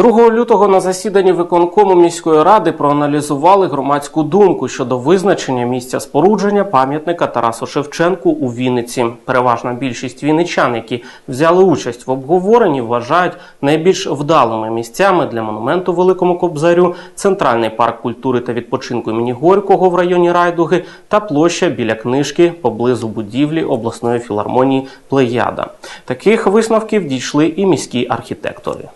2 лютого на засіданні виконкому міської ради проаналізували громадську думку щодо визначення місця спорудження пам'ятника Тарасу Шевченку у Вінниці. Переважна більшість вінничан, які взяли участь в обговоренні, вважають найбільш вдалими місцями для монументу Великому Кобзарю центральний парк культури та відпочинку імені Горького в районі Райдуги та площа біля книжки поблизу будівлі обласної філармонії Плеяда. Таких висновків дійшли і міські архітектори.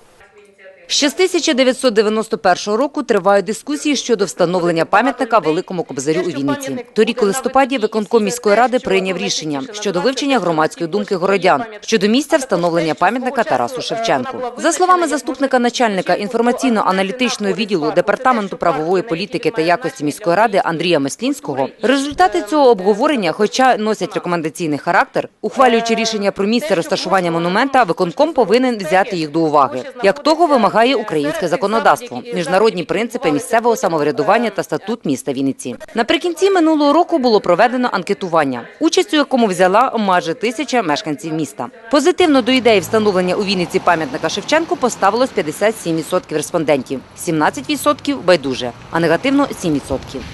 Ще з 1991 року тривають дискусії щодо встановлення пам'ятника Великому Кобзарю у Вінниці. Торік у листопаді виконком міської ради прийняв рішення щодо вивчення громадської думки городян щодо місця встановлення пам'ятника Тарасу Шевченку. За словами заступника начальника інформаційно-аналітичного відділу департаменту правової політики та якості міської ради Андрія Меслінського, результати цього обговорення, хоча носять рекомендаційний характер, ухвалюючи рішення про місце розташування монумента, виконком повинен взяти їх до уваги. Як того вимагає українське законодавство, міжнародні принципи місцевого самоврядування та статут міста Вінниці. Наприкінці минулого року було проведено анкетування, участь у якому взяла майже тисяча мешканців міста. Позитивно до ідеї встановлення у Вінниці пам'ятника Шевченку поставилось 57% респондентів, 17% байдуже, а негативно 7%.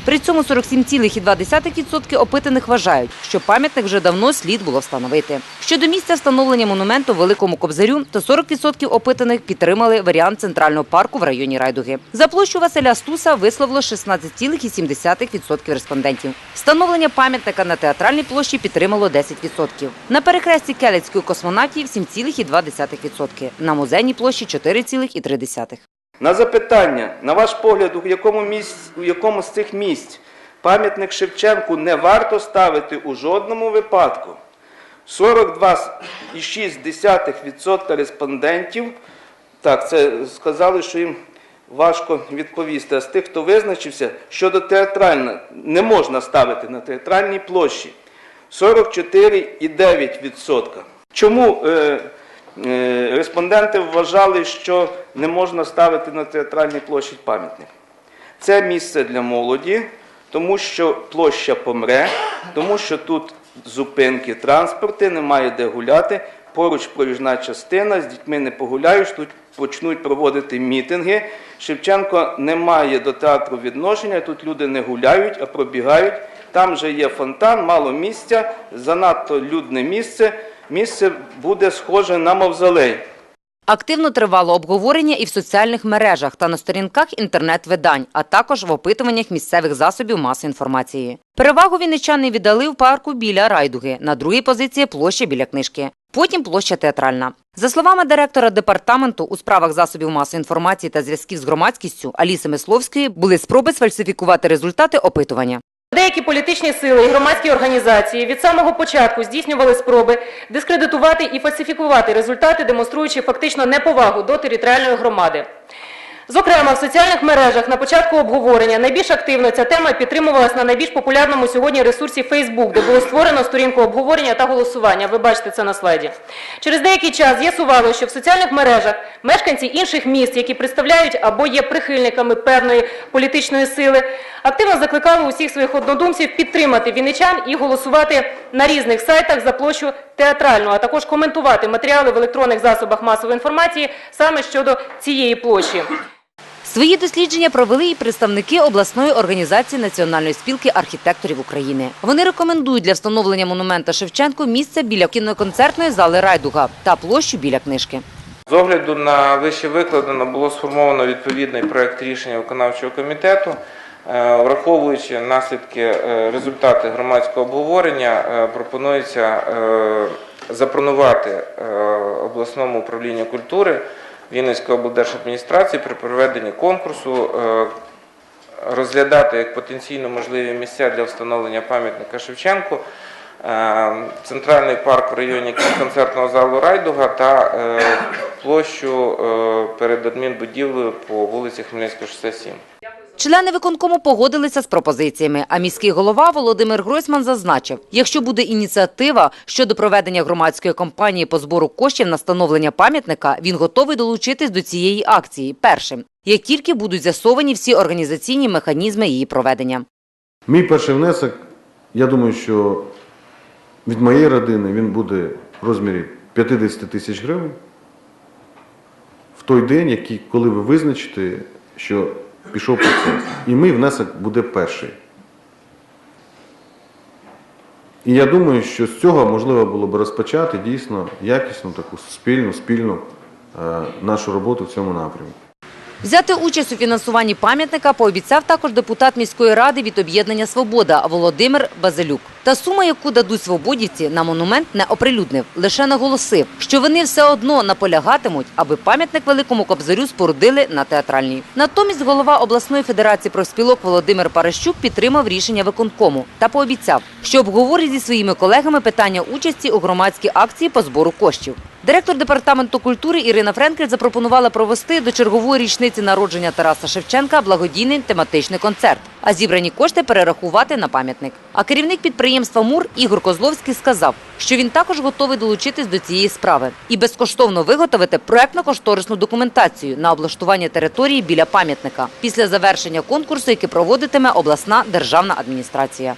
При цьому 47,2% опитаних вважають, що пам'ятник вже давно слід було встановити. Щодо місця встановлення монументу Великому Кобзарю, то 40% опитаних підтримали варіант центрального парку в районі Райдуги. За площу Василя Стуса висловило 16,7% респондентів. Встановлення пам'ятника на театральній площі підтримало 10%. На перехресті Келецької космонавтів 7,2%. На музейній площі 4,3%. На запитання, на ваш погляд, у якому, місць, у якому з цих місць пам'ятник Шевченку не варто ставити у жодному випадку, 42,6% респондентів так, це сказали, що їм важко відповісти. А з тих, хто визначився, щодо театральної, не можна ставити на театральній площі 44,9%. Чому е, е, респонденти вважали, що не можна ставити на театральній площі пам'ятник? Це місце для молоді, тому що площа помре, тому що тут зупинки транспорти, немає де гуляти. Поруч проїжджа частина, з дітьми не погуляєш, тут почнуть проводити мітинги. Шевченко не має до театру відношення, тут люди не гуляють, а пробігають. Там же є фонтан, мало місця, занадто людне місце. Місце буде схоже на мавзолей. Активно тривало обговорення і в соціальних мережах та на сторінках інтернет-видань, а також в опитуваннях місцевих засобів масової інформації. Перевагу вінничани віддали в парку біля Райдуги, на другій позиції площа біля книжки. Потім площа театральна. За словами директора департаменту у справах засобів масової інформації та зв'язків з громадськістю Аліси Мисловської були спроби сфальсифікувати результати опитування. Деякі політичні сили і громадські організації від самого початку здійснювали спроби дискредитувати і фальсифікувати результати, демонструючи фактично неповагу до територіальної громади. Зокрема, в соціальних мережах на початку обговорення найбільш активно ця тема підтримувалась на найбільш популярному сьогодні ресурсі Facebook, де було створено сторінку обговорення та голосування. Ви бачите це на слайді. Через деякий час з'ясувало, що в соціальних мережах мешканці інших міст, які представляють або є прихильниками певної політичної сили, активно закликали усіх своїх однодумців підтримати вінничан і голосувати на різних сайтах за площу театральну, а також коментувати матеріали в електронних засобах масової інформації саме щодо цієї площі. Свої дослідження провели і представники обласної організації Національної спілки архітекторів України. Вони рекомендують для встановлення монумента Шевченку місце біля кіноконцертної зали Райдуга та площу біля книжки. З огляду на вище викладено було сформовано відповідний проект рішення виконавчого комітету. Е, Враховуючи наслідки е, результати громадського обговорення, е, пропонується запропонувати е, обласному управлінню культури Вінницької облдержадміністрації при проведенні конкурсу е, розглядати як потенційно можливі місця для встановлення пам'ятника Шевченку. е, Центральний парк в районі концертного залу Райдуга та е, площу перед адмінбудівлею по вулиці Хмельницького, 67. Члени виконкому погодилися з пропозиціями, а міський голова Володимир Гройсман зазначив, якщо буде ініціатива щодо проведення громадської кампанії по збору коштів на встановлення пам'ятника, він готовий долучитись до цієї акції першим, як тільки будуть з'ясовані всі організаційні механізми її проведення. Мій перший внесок, я думаю, що від моєї родини він буде в розмірі 50 тисяч гривень. В той день, який, коли ви визначите, що пішов процес. І мій внесок буде перший. І я думаю, що з цього можливо було б розпочати дійсно якісну таку спільну, спільну е, нашу роботу в цьому напрямку. Взяти участь у фінансуванні пам'ятника пообіцяв також депутат міської ради від об'єднання «Свобода» Володимир Базилюк. Та сума, яку дадуть свободівці, на монумент не оприлюднив. Лише наголосив, що вони все одно наполягатимуть, аби пам'ятник Великому Кобзарю спорудили на театральній. Натомість голова обласної федерації профспілок Володимир Паращук підтримав рішення виконкому та пообіцяв, що обговорить зі своїми колегами питання участі у громадській акції по збору коштів. Директор департаменту культури Ірина Френкель запропонувала провести до чергової річниці народження Тараса Шевченка благодійний тематичний концерт, а зібрані кошти перерахувати на пам'ятник. А керівник підприємства МУР Ігор Козловський сказав, що він також готовий долучитись до цієї справи і безкоштовно виготовити проектно-кошторисну документацію на облаштування території біля пам'ятника після завершення конкурсу, який проводитиме обласна державна адміністрація.